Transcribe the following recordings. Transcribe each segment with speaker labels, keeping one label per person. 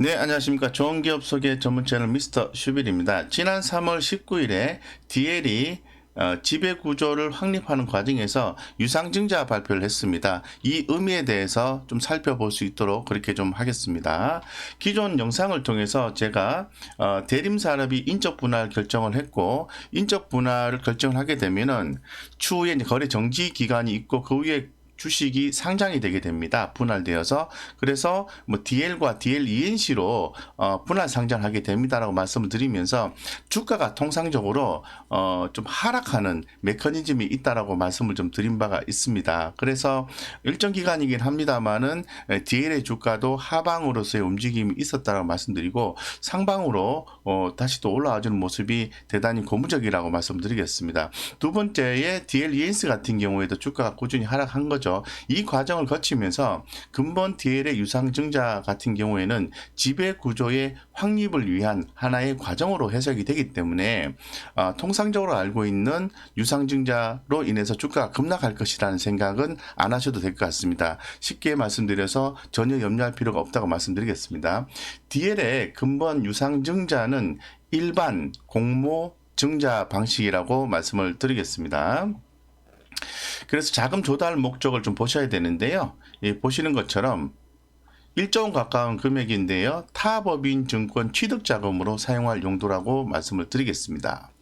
Speaker 1: 네, 안녕하십니까. 좋은 기업 소개 전문 채널 미스터 슈빌입니다. 지난 3월 19일에 DL이 어, 지배 구조를 확립하는 과정에서 유상증자 발표를 했습니다. 이 의미에 대해서 좀 살펴볼 수 있도록 그렇게 좀 하겠습니다. 기존 영상을 통해서 제가 어, 대림산업이 인적 분할 결정을 했고 인적 분할을 결정을 하게 되면은 추후에 거래 정지 기간이 있고 그 후에 주식이 상장이 되게 됩니다. 분할되어서 그래서 뭐 DL과 DLENC로 어, 분할 상장하게 됩니다라고 말씀을 드리면서 주가가 통상적으로 어, 좀 하락하는 메커니즘이 있다라고 말씀을 좀 드린 바가 있습니다. 그래서 일정 기간이긴 합니다만은 DL의 주가도 하방으로서의 움직임이 있었다라고 말씀드리고 상방으로 어, 다시 또 올라와주는 모습이 대단히 고무적이라고 말씀드리겠습니다. 두 번째에 DLENC 같은 경우에도 주가가 꾸준히 하락한 거죠. 이 과정을 거치면서 근본 DL의 유상증자 같은 경우에는 지배 구조의 확립을 위한 하나의 과정으로 해석이 되기 때문에 어, 통상적으로 알고 있는 유상증자로 인해서 주가가 급락할 것이라는 생각은 안 하셔도 될 것 같습니다. 쉽게 말씀드려서 전혀 염려할 필요가 없다고 말씀드리겠습니다. DL의 근본 유상증자는 일반 공모 증자 방식이라고 말씀을 드리겠습니다. 그래서 자금 조달 목적을 좀 보셔야 되는데요. 예, 보시는 것처럼 1조 원 가까운 금액인데요. 타 법인 증권 취득 자금으로 사용할 용도라고 말씀을 드리겠습니다.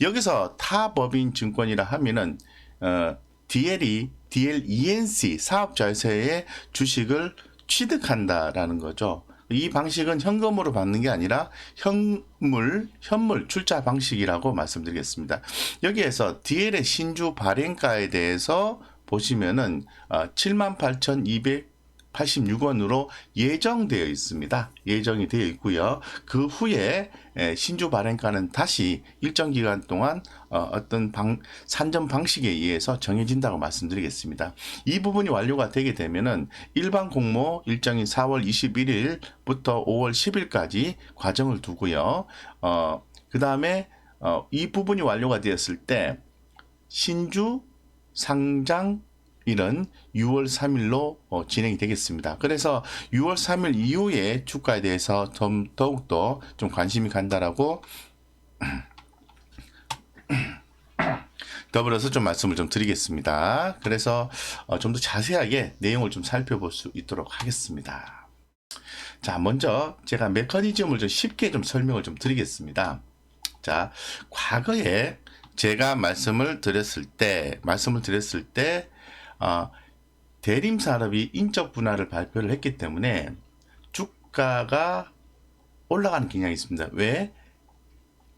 Speaker 1: 여기서 타 법인 증권이라 하면은 어, DL이 DLENC 사업자회사의 주식을 취득한다라는 거죠. 이 방식은 현금으로 받는 게 아니라 현물, 현물 출자 방식이라고 말씀드리겠습니다. 여기에서 DL의 신주 발행가에 대해서 보시면은 78,200 86원으로 예정되어 있습니다. 예정이 되어 있고요. 그 후에 신주 발행가는 다시 일정 기간 동안 어, 어떤 방, 산정 방식에 의해서 정해진다고 말씀드리겠습니다. 이 부분이 완료가 되게 되면은 일반 공모 일정인 4월 21일부터 5월 10일까지 과정을 두고요. 어, 그 다음에 어, 이 부분이 완료가 되었을 때 신주 상장 일은 6월 3일로 어, 진행이 되겠습니다. 그래서 6월 3일 이후에 주가에 대해서 좀 더욱더 좀 관심이 간다라고 더불어서 좀 말씀을 좀 드리겠습니다. 그래서 어, 좀더 자세하게 내용을 좀 살펴볼 수 있도록 하겠습니다. 자, 먼저 제가 메커니즘을 좀 쉽게 좀 설명을 좀 드리겠습니다. 자, 과거에 제가 말씀을 드렸을 때, 말씀을 드렸을 때, 어, 대림 산업이 인적 분할을 발표를 했기 때문에 주가가 올라가는 경향이 있습니다. 왜?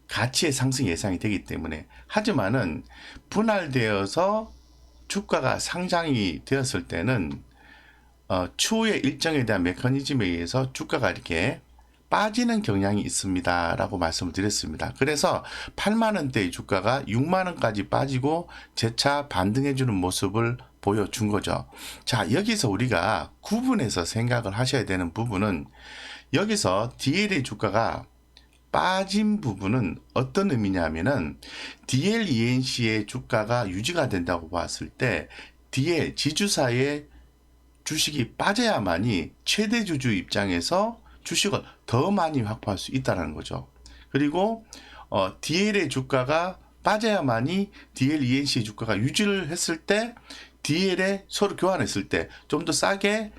Speaker 1: 가치의 상승 예상이 되기 때문에. 하지만은 분할되어서 주가가 상장이 되었을 때는 어, 추후의 일정에 대한 메커니즘에 의해서 주가가 이렇게 빠지는 경향이 있습니다 라고 말씀을 드렸습니다. 그래서 8만 원대의 주가가 6만 원까지 빠지고 재차 반등해주는 모습을 보여준 거죠. 자, 여기서 우리가 구분해서 생각을 하셔야 되는 부분은 여기서 DL의 주가가 빠진 부분은 어떤 의미냐면은 DLENC의 주가가 유지가 된다고 봤을 때 DL 지주사의 주식이 빠져야만이 최대 주주 입장에서 주식을 더 많이 확보할 수 있다는 거죠. 그리고 어, DL의 주가가 빠져야만이 DLENC의 주가가 유지를 했을 때 DL에 서로 교환했을 때 좀 더 싸게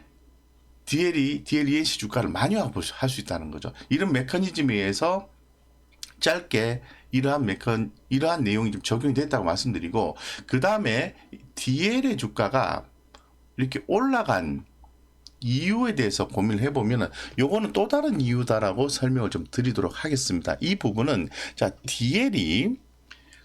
Speaker 1: DL이 DLENC 주가를 많이 확보할 수 있다는 거죠. 이런 메커니즘에 의해서 짧게 이러한 메컨 이러한 내용이 좀 적용이 됐다고 말씀드리고 그 다음에 DL의 주가가 이렇게 올라간 이유에 대해서 고민을 해보면은 요거는 또 다른 이유다라고 설명을 좀 드리도록 하겠습니다. 이 부분은 자 DL이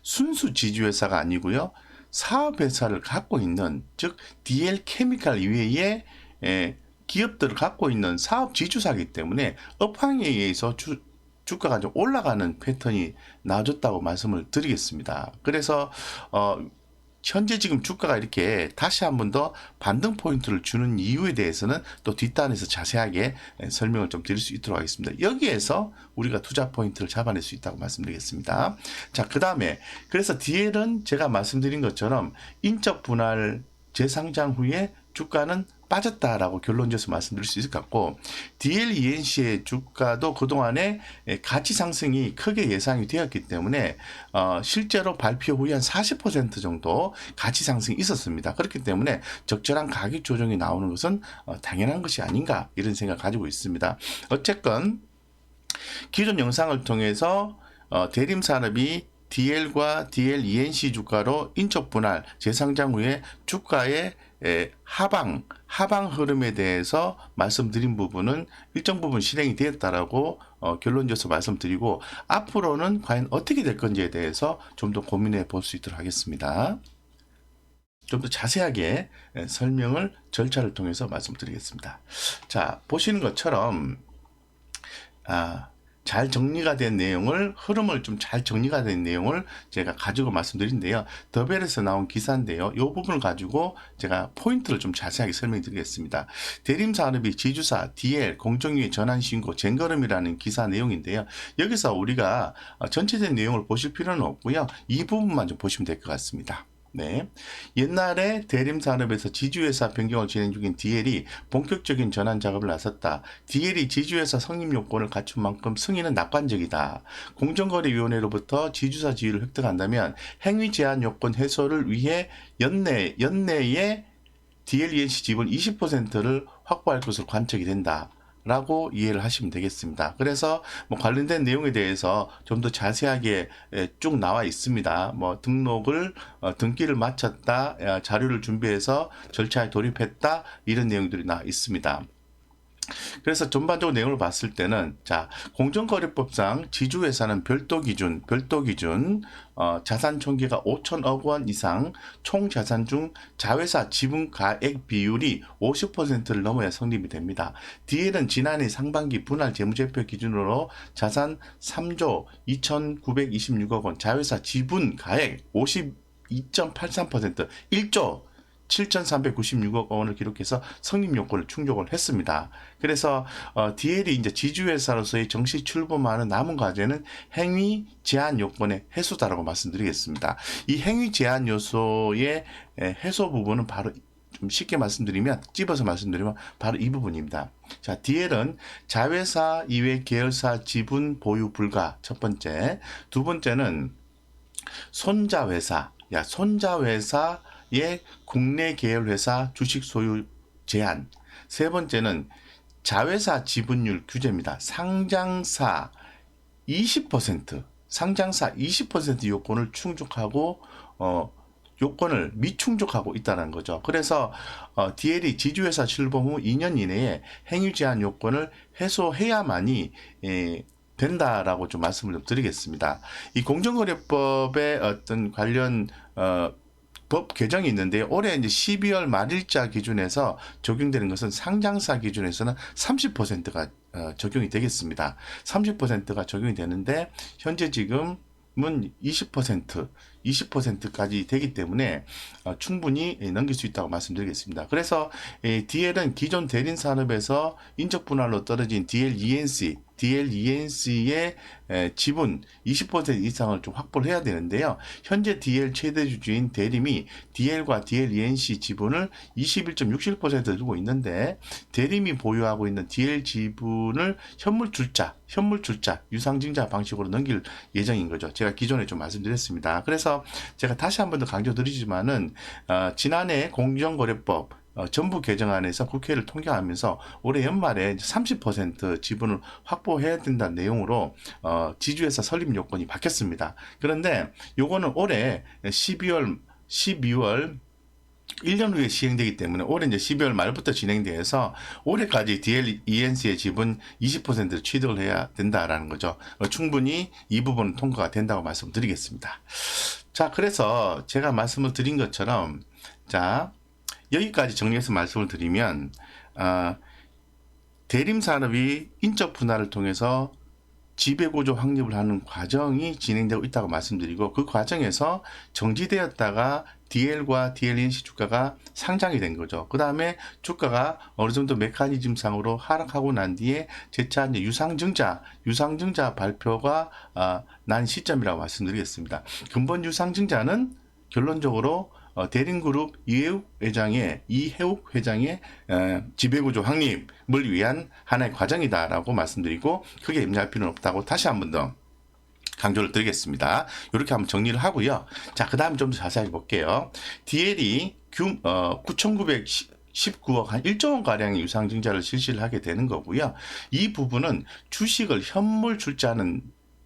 Speaker 1: 순수 지주회사가 아니고요. 사업회사를 갖고 있는 즉 DL 케미칼 이외에 에, 기업들을 갖고 있는 사업 지주사기 때문에 업황에 의해서 주, 주가가 좀 올라가는 패턴이 나아졌다고 말씀을 드리겠습니다. 그래서 어, 현재 지금 주가가 이렇게 다시 한 번 더 반등 포인트를 주는 이유에 대해서는 또 뒷단에서 자세하게 설명을 좀 드릴 수 있도록 하겠습니다. 여기에서 우리가 투자 포인트를 잡아낼 수 있다고 말씀드리겠습니다. 자, 그 다음에 그래서 DL은 제가 말씀드린 것처럼 인적 분할 재상장 후에 주가는 빠졌다라고 결론지어서 말씀드릴 수 있을 것 같고 DLENC의 주가도 그동안에 예, 가치 상승이 크게 예상이 되었기 때문에 어, 실제로 발표 후에 한 40% 정도 가치 상승이 있었습니다. 그렇기 때문에 적절한 가격 조정이 나오는 것은 어, 당연한 것이 아닌가 이런 생각 가지고 있습니다. 어쨌건 기존 영상을 통해서 어, 대림 산업이 DL과 DLENC 주가로 인적 분할 재상장 후에 주가의 에, 하방 하방 흐름에 대해서 말씀드린 부분은 일정 부분 실행이 되었다라고 어, 결론지어서 말씀드리고 앞으로는 과연 어떻게 될 건지에 대해서 좀 더 고민해 볼 수 있도록 하겠습니다. 좀 더 자세하게 에, 설명을 절차를 통해서 말씀드리겠습니다. 자 보시는 것처럼 아, 잘 정리가 된 내용을 흐름을 좀 잘 정리가 된 내용을 제가 가지고 말씀드린데요. 더벨에서 나온 기사인데요. 이 부분을 가지고 제가 포인트를 좀 자세하게 설명드리겠습니다. 대림산업이 지주사 DL 공정위 전환 신고 쟁걸음이라는 기사 내용인데요. 여기서 우리가 어, 전체적인 내용을 보실 필요는 없고요. 이 부분만 좀 보시면 될 것 같습니다. 네. 옛날에 대림산업에서 지주회사 변경을 진행 중인 DL이 본격적인 전환 작업을 나섰다. DL이 지주회사 성립 요건을 갖춘 만큼 승인은 낙관적이다. 공정거래위원회로부터 지주사 지위를 획득한다면 행위 제한 요건 해소를 위해 연내, 연내에 DLENC 지분 20%를 확보할 것으로 관측이 된다. 라고 이해를 하시면 되겠습니다. 그래서 뭐 관련된 내용에 대해서 좀 더 자세하게 에, 쭉 나와 있습니다. 뭐 등록을 어, 등기를 마쳤다, 야, 자료를 준비해서 절차에 돌입했다 이런 내용들이 나와 있습니다. 그래서 전반적으로 내용을 봤을 때는 자 공정거래법상 지주회사는 별도 기준 별도 기준 어, 자산 총계가 5천억 원 이상 총 자산 중 자회사 지분 가액 비율이 50%를 넘어야 성립이 됩니다. DL은 지난해 상반기 분할 재무제표 기준으로 자산 3조 2,926억 원, 자회사 지분 가액 52.83% 1조 7,396억 원을 기록해서 성립 요건을 충족을 했습니다. 그래서 어, DL이 이제 지주회사로서의 정시 출범하는 남은 과제는 행위 제한 요건의 해소다라고 말씀드리겠습니다. 이 행위 제한 요소의 에, 해소 부분은 바로 좀 쉽게 말씀드리면 찝어서 말씀드리면 바로 이 부분입니다. 자, DL은 자회사 이외 계열사 지분 보유 불가 첫 번째, 두 번째는 손자 회사, 야 손자 회사 의 국내 계열 회사 주식 소유 제한. 세 번째는 자회사 지분율 규제입니다. 상장사 20% 상장사 20% 요건을 충족하고 어 요건을 미충족하고 있다는 거죠. 그래서 어, DL이 지주회사 출범 후 2년 이내에 행위 제한 요건을 해소해야만이 에, 된다라고 좀 말씀을 좀 드리겠습니다. 이 공정거래법의 어떤 관련 어, 법 개정이 있는데 올해 이제 12월 말일자 기준에서 적용되는 것은 상장사 기준에서는 30%가 어, 적용이 되겠습니다. 30%가 적용이 되는데 현재 지금 은 20% 20%까지 되기 때문에 어, 충분히 예, 넘길 수 있다고 말씀드리겠습니다. 그래서 예, DL은 기존 대린 산업에서 인적 분할로 떨어진 DL ENC, DL ENC의 지분 20% 이상을 좀 확보를 해야 되는데요. 현재 DL 최대 주주인 대림이 DL과 DL ENC 지분을 21.67% 두고 있는데 대림이 보유하고 있는 DL 지분을 현물 출자, 현물 출자, 유상증자 방식으로 넘길 예정인 거죠. 제가 기존에 좀 말씀드렸습니다. 그래서 제가 다시 한 번 더 강조드리지만은 어, 지난해 공정거래법 어, 전부 개정안에서 국회를 통과하면서 올해 연말에 30% 지분을 확보해야 된다는 내용으로 어, 지주회사 설립 요건이 바뀌었습니다. 그런데 요거는 올해 12월 12월 1년 후에 시행되기 때문에 올해 이제 12월 말부터 진행돼서 올해까지 DL ENC의 지분 20%를 취득을 해야 된다라는 거죠. 어, 충분히 이 부분은 통과가 된다고 말씀드리겠습니다. 자, 그래서 제가 말씀을 드린 것처럼 자 여기까지 정리해서 말씀을 드리면 어, 대림 산업이 인적 분할을 통해서 지배구조 확립을 하는 과정이 진행되고 있다고 말씀드리고 그 과정에서 정지되었다가 DL과 DLNC 주가가 상장이 된 거죠. 그 다음에 주가가 어느 정도 메커니즘상으로 하락하고 난 뒤에 재차 유상증자, 유상증자 발표가 아, 난 시점이라고 말씀드리겠습니다. 근본 유상증자는 결론적으로 어, 대림그룹 이해욱 회장의 이해욱 회장의 어, 지배구조 확립을 위한 하나의 과정이다라고 말씀드리고 크게 염려할 필요는 없다고 다시 한 번 더 강조를 드리겠습니다. 이렇게 한번 정리를 하고요. 자, 그 다음 좀 더 자세하게 볼게요. DL이 규, 어, 9,919억 한 1조 원 가량의 유상증자를 실시를 하게 되는 거고요. 이 부분은 주식을 현물 출자하는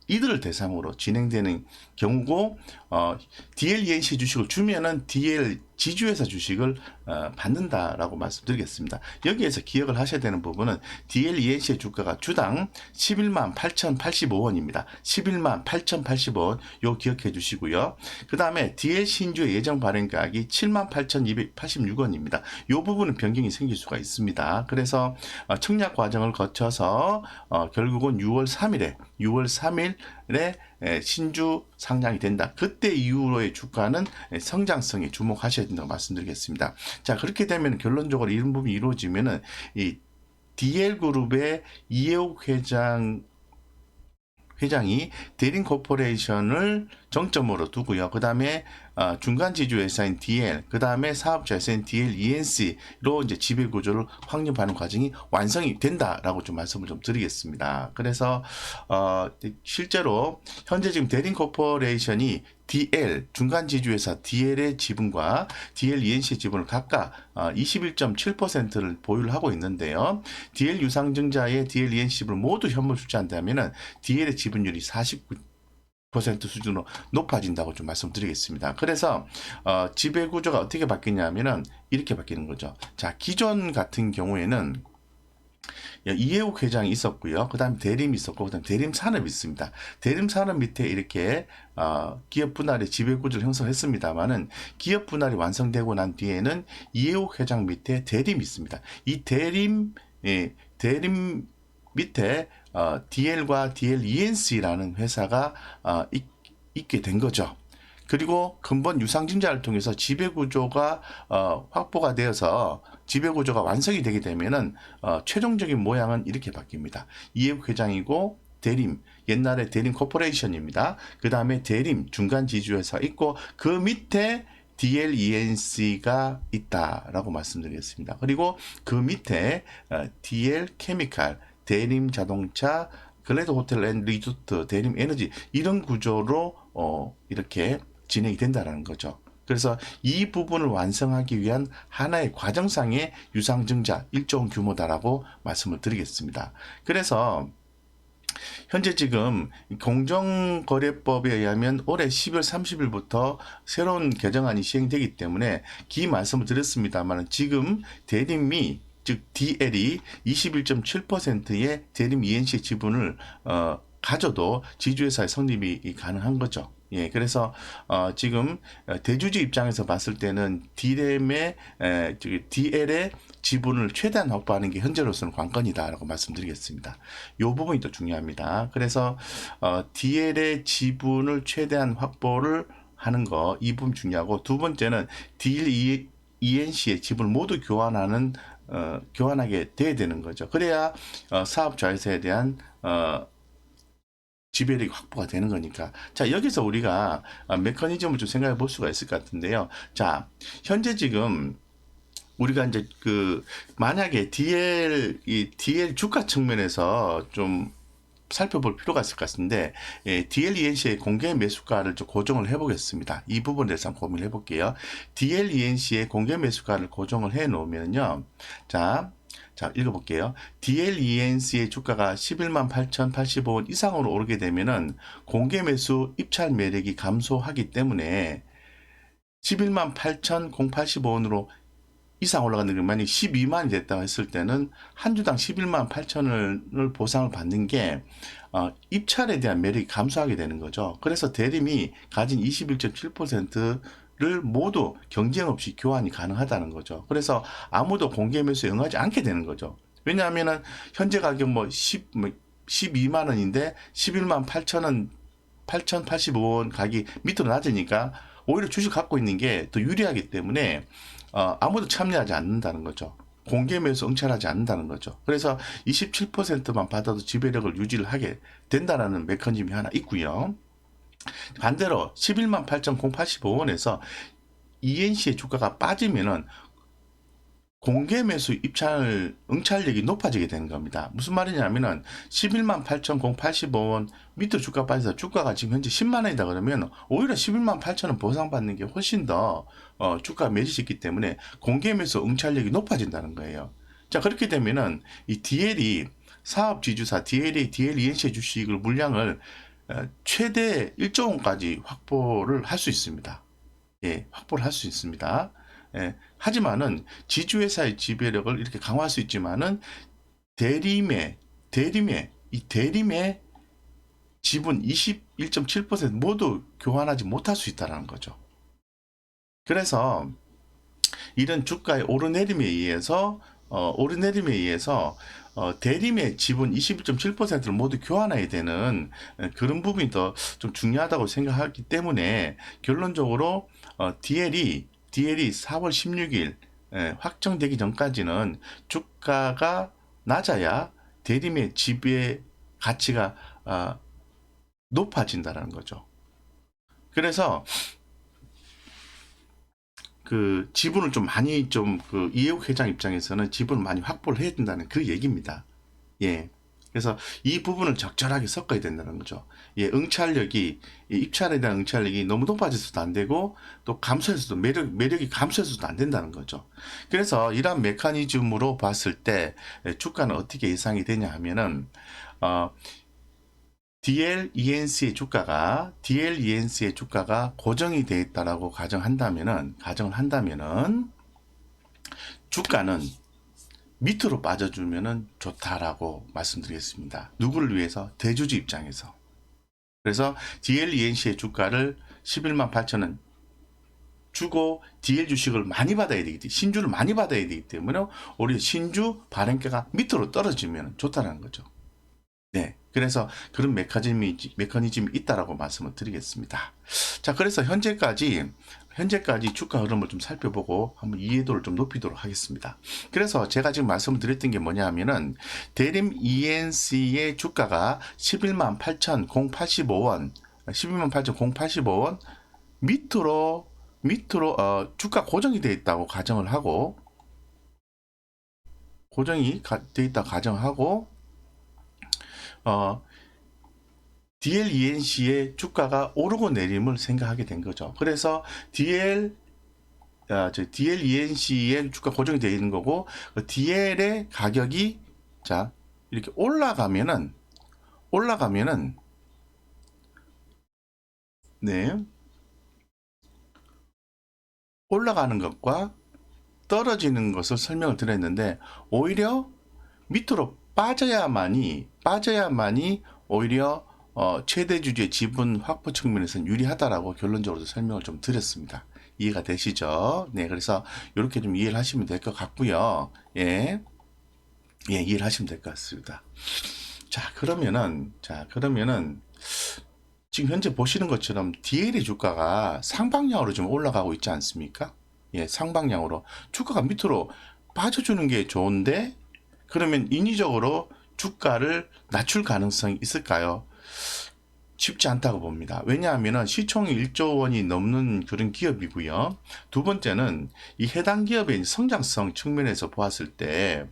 Speaker 1: 이들을 대상으로 진행되는 경우고 어, DLENC 주식을 주면은 DL 지주회사 주식을 어, 받는다라고 말씀드리겠습니다. 여기에서 기억을 하셔야 되는 부분은 DLENC의 주가가 주당 11만 8,085원입니다. 11만 8,085원 요 기억해 주시고요. 그 다음에 DL 신주의 예정 발행 가격이 7만 8,286원입니다. 요 부분은 변경이 생길 수가 있습니다. 그래서 어, 청약 과정을 거쳐서 어, 결국은 6월 3일에 6월 3일에 에, 신주 상장이 된다. 그때 이후로의 주가는 에, 성장성에 주목하셔야 된다고 말씀드리겠습니다. 자, 그렇게 되면 결론적으로 이런 부분이 이루어지면은 이 DL그룹의 이해욱 회장 회장이 대림 코퍼레이션을 정점으로 두고요. 그 다음에 어, 중간 지주 회사인 DL, 그 다음에 사업자 회사인 DL ENC로 이제 지배 구조를 확립하는 과정이 완성이 된다라고 좀 말씀을 좀 드리겠습니다. 그래서 어, 실제로 현재 지금 대림 코퍼레이션이 DL 중간 지주회사 DL의 지분과 DL ENC의 지분을 각각 어, 21.7%를 보유를 하고 있는데요. DL 유상증자의 DL ENC 지분을 모두 현물 출자한다면은 DL의 지분율이 49 퍼센트 수준으로 높아진다고 좀 말씀드리겠습니다. 그래서 어, 지배 구조가 어떻게 바뀌냐면은 이렇게 바뀌는 거죠. 자 기존 같은 경우에는 이해욱 회장이 있었고요. 그 다음에 대림이 있었고, 그 다음에 대림 산업이 있습니다. 대림 산업 밑에 이렇게, 어, 기업 분할의 지배 구조를 형성했습니다만은 기업 분할이 완성되고 난 뒤에는 이해욱 회장 밑에 대림이 있습니다. 이 대림, 예, 대림 밑에, 어, DL과 DL ENC라는 회사가, 어, 있, 있게 된 거죠. 그리고 근본 유상증자를 통해서 지배구조가 어, 확보가 되어서 지배구조가 완성이 되게 되면은 어, 최종적인 모양은 이렇게 바뀝니다. 이해국 회장이고 대림 옛날에 대림 코퍼레이션입니다. 그 다음에 대림 중간 지주회사 있고 그 밑에 DLENC가 있다라고 말씀드리겠습니다. 그리고 그 밑에 어, DL 케미칼, 대림 자동차, 글래드 호텔 앤 리조트, 대림 에너지 이런 구조로 어, 이렇게 진행이 된다라는 거죠. 그래서 이 부분을 완성하기 위한 하나의 과정상의 유상증자 일종 규모다라고 말씀을 드리겠습니다. 그래서 현재 지금 공정거래법에 의하면 올해 10월 30일부터 새로운 개정안이 시행되기 때문에 기 말씀을 드렸습니다만 지금 대림이 즉 DL이 21.7%의 대림 ENC 지분을 어, 가져도 지주회사의 성립이 가능한 거죠. 예, 그래서 어, 지금 대주주 입장에서 봤을 때는 D램의 에, DL의 지분을 최대한 확보하는 게 현재로서는 관건이다라고 말씀드리겠습니다. 이 부분이 또 중요합니다. 그래서 어, DL의 지분을 최대한 확보를 하는 거 이 부분 중요하고 두 번째는 DL ENC의 지분을 모두 교환하는 어, 교환하게 돼야 되는 거죠. 그래야 어, 사업 자회사에 대한 어, 지배력이 확보가 되는 거니까. 자, 여기서 우리가 어, 메커니즘을 좀 생각해 볼 수가 있을 것 같은데요. 자, 현재 지금 우리가 이제 그 만약에 DL 이 DL 주가 측면에서 좀 살펴볼 필요가 있을 것 같은데 예, DLENC의 공개 매수가를 좀 고정을 해보겠습니다. 이 부분에 대해서 한번 고민을 해볼게요. DLENC의 공개 매수가를 고정을 해 놓으면요. 자, 자, 읽어볼게요. DLENC의 주가가 11만 8,085원 이상으로 오르게 되면은 공개 매수 입찰 매력이 감소하기 때문에 11만 8,085원으로 이상 올라가는 게 만약 12만이 됐다고 했을 때는 한 주당 11만 8천을 보상을 받는 게 어, 입찰에 대한 매력이 감소하게 되는 거죠. 그래서 대림이 가진 21.7% 를 모두 경쟁 없이 교환이 가능하다는 거죠. 그래서 아무도 공개 매수에 응하지 않게 되는 거죠. 왜냐하면은 현재 가격 뭐 10, 뭐 12만 원인데 11만 8천 원, 8,085원 가격이 밑으로 낮으니까 오히려 주식 갖고 있는 게 더 유리하기 때문에 어, 아무도 참여하지 않는다는 거죠. 공개 매수 응찰하지 않는다는 거죠. 그래서 27%만 받아도 지배력을 유지를 하게 된다라는 메커니즘이 하나 있고요. 반대로 11만 8,085원에서 ENC의 주가가 빠지면은 공개 매수 입찰 응찰력이 높아지게 되는 겁니다. 무슨 말이냐면은 11만 8,085원 밑으로 주가 빠져서 주가가 지금 현재 10만 원이다 그러면 오히려 11만 8천 원 보상받는 게 훨씬 더 어, 주가 매집이 있기 때문에 공개 매수 응찰력이 높아진다는 거예요. 자 그렇게 되면은 이 DL이 사업 지주사 DL이 DL ENC의 주식을 물량을 어, 최대 1조 원까지 확보를 할 수 있습니다. 예, 확보를 할 수 있습니다. 예, 하지만은 지주회사의 지배력을 이렇게 강화할 수 있지만은 대림의 대림의 이 대림의 지분 21.7% 모두 교환하지 못할 수 있다라는 거죠. 그래서 이런 주가의 오르내림에 의해서 어, 오르내림에 의해서 어, 대림의 지분 21.7%를 모두 교환해야 되는 에, 그런 부분이 더 좀 중요하다고 생각하기 때문에 결론적으로 어, DL이 DL이 4월 16일 에, 확정되기 전까지는 주가가 낮아야 대림의 지배 가치가 아, 높아진다라는 거죠. 그래서 그 지분을 좀 많이 좀 그 이해욱 회장 입장에서는 지분을 많이 확보를 해야 된다는 그 얘기입니다. 예. 그래서 이 부분을 적절하게 섞어야 된다는 거죠. 예, 응찰력이 이 입찰에 대한 응찰력이 너무 높아져서도 안 되고 또 감소해서도 매력 매력이 감소해서도 안 된다는 거죠. 그래서 이러한 메커니즘으로 봤을 때 예, 주가는 어떻게 예상이 되냐 하면은 어 DL ENC의 주가가 DL ENC의 주가가 고정이 되어 있다라고 가정한다면은 가정을 한다면은 주가는 밑으로 빠져주면은 좋다라고 말씀드리겠습니다. 누구를 위해서 대주주 입장에서 그래서 DL ENC의 주가를 11만 8천 원 주고 DL 주식을 많이 받아야 되기 때문에 신주를 많이 받아야 되기 때문에 오히려 신주 발행가가 밑으로 떨어지면 좋다는 거죠. 네. 그래서 그런 메커니즘이, 메커니즘이 있다라고 말씀을 드리겠습니다. 자, 그래서 현재까지, 현재까지 주가 흐름을 좀 살펴보고 한번 이해도를 좀 높이도록 하겠습니다. 그래서 제가 지금 말씀을 드렸던 게 뭐냐 하면은 대림 ENC의 주가가 11만 8,085원, 11만 8,085원 밑으로, 밑으로, 어, 주가 고정이 되어 있다고 가정을 하고, 고정이 되어 있다 가정하고, 어, DLENC의 주가가 오르고 내림을 생각하게 된 거죠. 그래서 DL 아, 저 DLENC의 주가 고정이 되어 있는 거고 그 DL의 가격이 자 이렇게 올라가면은 올라가면은 네 올라가는 것과 떨어지는 것을 설명을 드렸는데 오히려 밑으로 빠져야만이 빠져야만이 오히려 어, 최대 주주의 지분 확보 측면에서는 유리하다라고 결론적으로 설명을 좀 드렸습니다. 이해가 되시죠? 네, 그래서 이렇게 좀 이해를 하시면 될 것 같고요. 예, 예, 이해를 하시면 될 것 같습니다. 자, 그러면은 자, 그러면은 지금 현재 보시는 것처럼 DL의 주가가 상방향으로 좀 올라가고 있지 않습니까? 예, 상방향으로 주가가 밑으로 빠져주는 게 좋은데 그러면 인위적으로 주가를 낮출 가능성이 있을까요? 쉽지 않다고 봅니다. 왜냐하면 시총이 1조 원이 넘는 그런 기업이고요. 두 번째는 이 해당 기업의 성장성 측면에서 보았을 때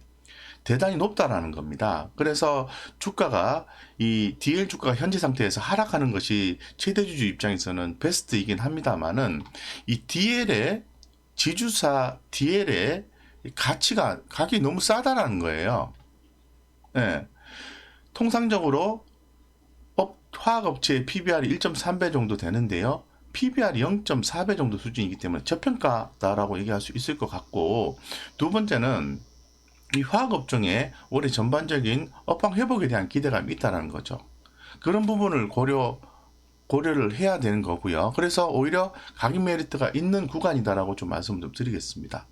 Speaker 1: 대단히 높다라는 겁니다. 그래서 주가가 이 DL 주가가 현재 상태에서 하락하는 것이 최대주주 입장에서는 베스트이긴 합니다만은 이 DL의 지주사 DL의 가치가 가격이 너무 싸다라는 거예요. 예. 통상적으로 업, 화학업체의 PBR이 1.3배 정도 되는데요. PBR이 0.4배 정도 수준이기 때문에 저평가다라고 얘기할 수 있을 것 같고 두 번째는 이 화학업종의 올해 전반적인 업황 회복에 대한 기대감이 있다는 거죠. 그런 부분을 고려 고려를 해야 되는 거고요. 그래서 오히려 가격 메리트가 있는 구간이다라고 좀 말씀 좀 드리겠습니다.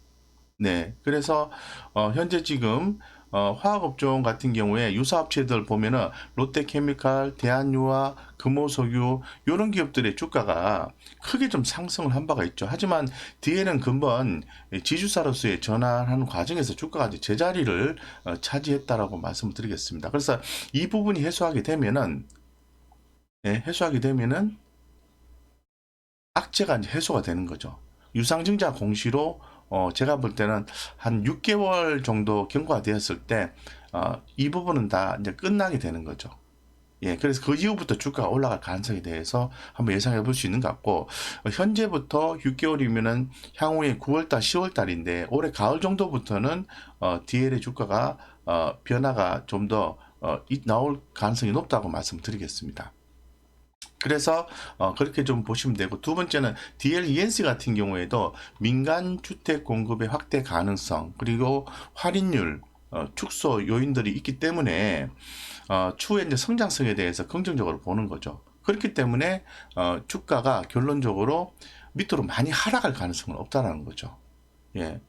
Speaker 1: 네, 그래서 어, 현재 지금 어, 화학업종 같은 경우에 유사업체들 보면은 롯데케미칼, 대한유화, 금호석유 이런 기업들의 주가가 크게 좀 상승을 한 바가 있죠. 하지만 뒤에는 근본 지주사로서의 전환하는 과정에서 주가가 이제 제자리를 어, 차지했다라고 말씀을 드리겠습니다. 그래서 이 부분이 해소하게 되면은 예, 해소하게 되면은 악재가 이제 해소가 되는 거죠. 유상증자 공시로 어, 제가 볼 때는 한 6개월 정도 경과가 되었을 때, 어, 이 부분은 다 이제 끝나게 되는 거죠. 예, 그래서 그 이후부터 주가가 올라갈 가능성에 대해서 한번 예상해 볼 수 있는 것 같고, 어, 현재부터 6개월이면은 향후에 9월달, 10월달인데, 올해 가을 정도부터는, 어, DL의 주가가, 어, 변화가 좀 더, 어, 이- 나올 가능성이 높다고 말씀드리겠습니다. 그래서 어, 그렇게 좀 보시면 되고 두 번째는 DL ENC 같은 경우에도 민간 주택 공급의 확대 가능성 그리고 할인율 어, 축소 요인들이 있기 때문에 어, 추후에 이제 성장성에 대해서 긍정적으로 보는 거죠. 그렇기 때문에 어, 주가가 결론적으로 밑으로 많이 하락할 가능성은 없다라는 거죠. 예.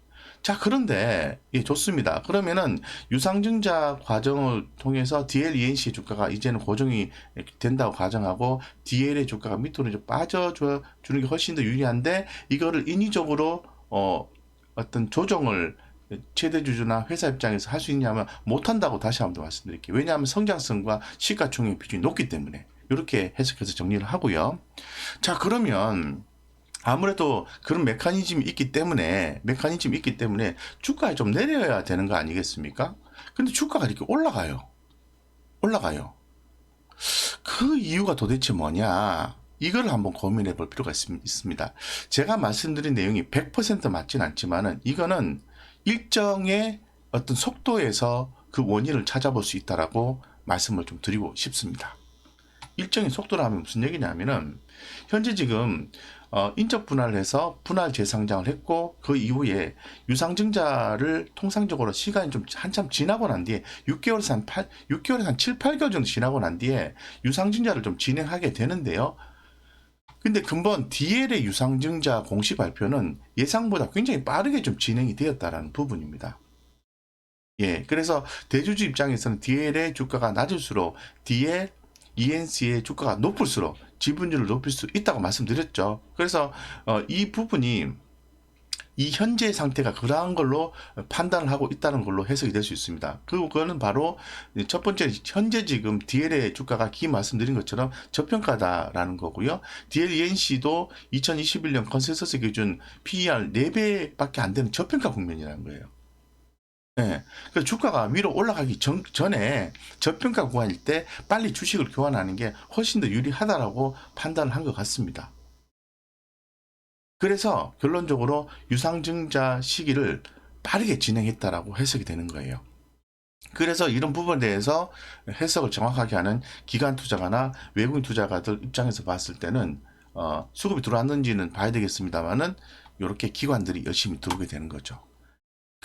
Speaker 1: 자, 그런데, 예, 좋습니다. 그러면은, 유상증자 과정을 통해서 DL, ENC 주가가 이제는 고정이 된다고 가정하고, DL의 주가가 밑으로 이제 빠져주는 게 훨씬 더 유리한데, 이거를 인위적으로, 어, 어떤 조정을 최대 주주나 회사 입장에서 할 수 있냐면 못한다고 다시 한번 말씀드릴게요. 왜냐하면 성장성과 시가총액 비중이 높기 때문에. 이렇게 해석해서 정리를 하고요. 자, 그러면, 아무래도 그런 메커니즘이 있기 때문에 메커니즘이 있기 때문에 주가에 좀 내려야 되는 거 아니겠습니까? 근데 주가가 이렇게 올라가요. 올라가요. 그 이유가 도대체 뭐냐? 이걸 한번 고민해 볼 필요가 있- 있습니다. 제가 말씀드린 내용이 100% 맞진 않지만은 이거는 일정의 어떤 속도에서 그 원인을 찾아볼 수 있다라고 말씀을 좀 드리고 싶습니다. 일정의 속도라면 무슨 얘기냐면은 현재 지금 어, 인적 분할을 해서 분할 재상장을 했고 그 이후에 유상증자를 통상적으로 시간이 좀 한참 지나고 난 뒤에 6개월에서 한 8, 6개월에서 한 7, 8개월 정도 지나고 난 뒤에 유상증자를 좀 진행하게 되는데요. 근데 근본 DL의 유상증자 공시 발표는 예상보다 굉장히 빠르게 좀 진행이 되었다라는 부분입니다. 예, 그래서 대주주 입장에서는 DL의 주가가 낮을수록 DL, ENC의 주가가 높을수록 지분율을 높일 수 있다고 말씀드렸죠. 그래서 어, 이 부분이 이 현재 상태가 그러한 걸로 판단을 하고 있다는 걸로 해석이 될 수 있습니다. 그거는 바로 첫 번째 현재 지금 DL의 주가가 기 말씀드린 것처럼 저평가다라는 거고요. DL ENC도 2021년 컨센서스 기준 PER 4배밖에 안 되는 저평가 국면이라는 거예요. 네. 그래서 주가가 위로 올라가기 전, 전에 저평가 구간일 때 빨리 주식을 교환하는 게 훨씬 더 유리하다라고 판단을 한 것 같습니다. 그래서 결론적으로 유상증자 시기를 빠르게 진행했다라고 해석이 되는 거예요. 그래서 이런 부분에 대해서 해석을 정확하게 하는 기관 투자가나 외국인 투자가들 입장에서 봤을 때는 어, 수급이 들어왔는지는 봐야 되겠습니다만은 이렇게 기관들이 열심히 들어오게 되는 거죠.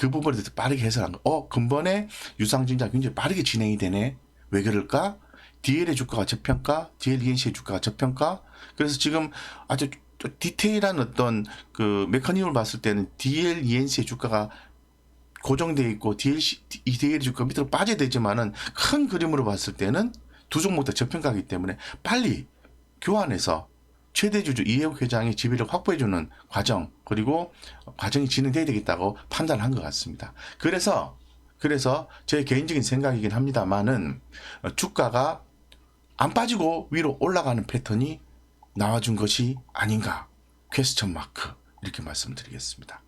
Speaker 1: 그 부분에 대해서 빠르게 해석한 거. 어, 근본에 유상증자 굉장히 빠르게 진행이 되네. 왜 그럴까? DL의 주가가 저평가, DL ENC의 주가가 저평가. 그래서 지금 아주 좀 디테일한 어떤 그 메커니즘을 봤을 때는 DL ENC의 주가가 고정되어 있고 DLC, DL 주가 밑으로 빠져야 되지만은 큰 그림으로 봤을 때는 두 종목 다 저평가이기 때문에 빨리 교환해서 최대 주주 이해욱 회장의 지위를 확보해주는 과정 그리고 과정이 진행돼야 되겠다고 판단을 한 것 같습니다. 그래서 그래서 제 개인적인 생각이긴 합니다만은 어, 주가가 안 빠지고 위로 올라가는 패턴이 나와준 것이 아닌가 퀘스천 마크 이렇게 말씀드리겠습니다.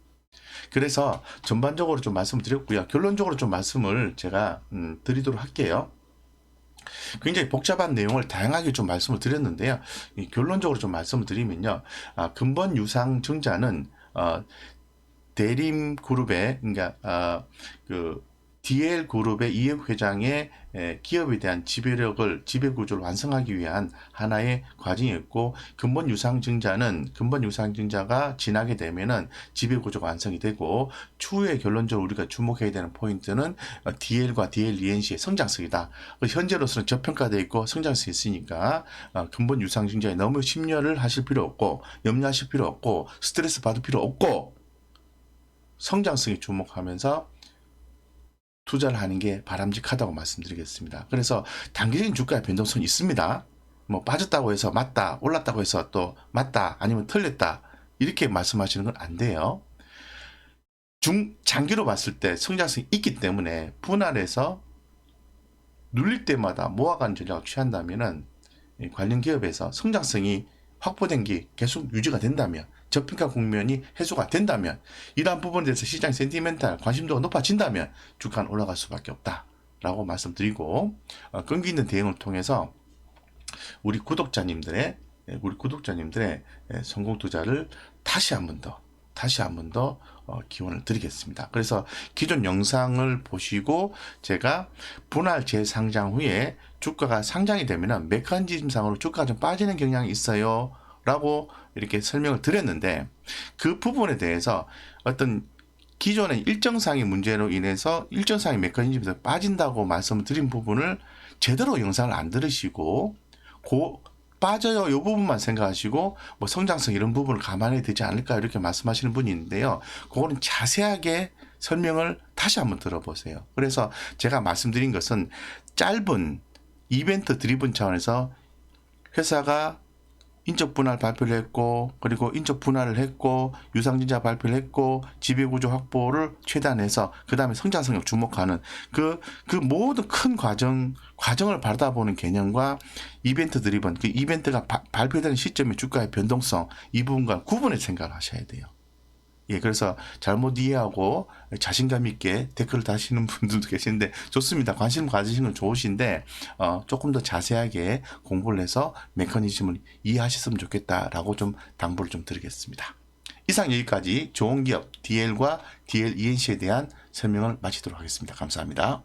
Speaker 1: 그래서 전반적으로 좀 말씀드렸고요. 결론적으로 좀 말씀을 제가 음, 드리도록 할게요. 굉장히 복잡한 내용을 다양하게 좀 말씀을 드렸는데요. 이 결론적으로 좀 말씀을 드리면요. 아, 근본 유상 증자는 어, 대림 그룹의 그러니까 어, 그 DL 그룹의 이해욱 회장의 에, 기업에 대한 지배력을 지배 구조를 완성하기 위한 하나의 과정이었고 근본 유상 증자는 근본 유상 증자가 지나게 되면은 지배 구조가 완성이 되고 추후에 결론적으로 우리가 주목해야 되는 포인트는 어, DL과 DL ENC의 성장성이다. 그 현재로서는 저평가되어 있고 성장성이 있으니까 어, 근본 유상 증자에 너무 심려를 하실 필요 없고 염려하실 필요 없고 스트레스 받을 필요 없고 성장성에 주목하면서 투자를 하는 게 바람직하다고 말씀드리겠습니다. 그래서 단기적인 주가의 변동성이 있습니다. 뭐 빠졌다고 해서 맞다, 올랐다고 해서 또 맞다, 아니면 틀렸다 이렇게 말씀하시는 건 안 돼요. 중 장기로 봤을 때 성장성이 있기 때문에 분할해서 눌릴 때마다 모아가는 전략을 취한다면은 이 관련 기업에서 성장성이 확보된 게 계속 유지가 된다면 저평가 국면이 해소가 된다면 이러한 부분에 대해서 시장 센티멘탈 관심도가 높아진다면 주가는 올라갈 수밖에 없다라고 말씀드리고 어, 끈기 있는 대응을 통해서 우리 구독자님들의 예, 우리 구독자님들의 예, 성공 투자를 다시 한 번 더 다시 한 번 더 어, 기원을 드리겠습니다. 그래서 기존 영상을 보시고 제가 분할 재상장 후에 주가가 상장이 되면은 메커니즘상으로 주가가 좀 빠지는 경향이 있어요. 라고 이렇게 설명을 드렸는데 그 부분에 대해서 어떤 기존의 일정상의 문제로 인해서 일정상의 메커니즘에서 빠진다고 말씀을 드린 부분을 제대로 영상을 안 들으시고 고 빠져요. 이 부분만 생각하시고 뭐 성장성 이런 부분을 감안해야 되지 않을까 이렇게 말씀하시는 분이 있는데요. 그거는 자세하게 설명을 다시 한번 들어보세요. 그래서 제가 말씀드린 것은 짧은 이벤트 드리븐 차원에서 회사가 인적 분할 발표를 했고 그리고 인적 분할을 했고 유상증자 발표를 했고 지배구조 확보를 최대한해서 그 다음에 성장성을 주목하는 그그 모든 큰 과정 과정을 받아보는 개념과 이벤트 드리븐 그 이벤트가 바- 발표되는 시점의 주가의 변동성 이 부분과 구분해 생각을 하셔야 돼요. 예, 그래서 잘못 이해하고 자신감 있게 댓글을 다시는 분들도 계시는데 좋습니다. 관심 가지시는 건 좋으신데 어, 조금 더 자세하게 공부를 해서 메커니즘을 이해하셨으면 좋겠다라고 좀 당부를 좀 드리겠습니다. 이상 여기까지 좋은 기업 DL과 DL ENC에 대한 설명을 마치도록 하겠습니다. 감사합니다.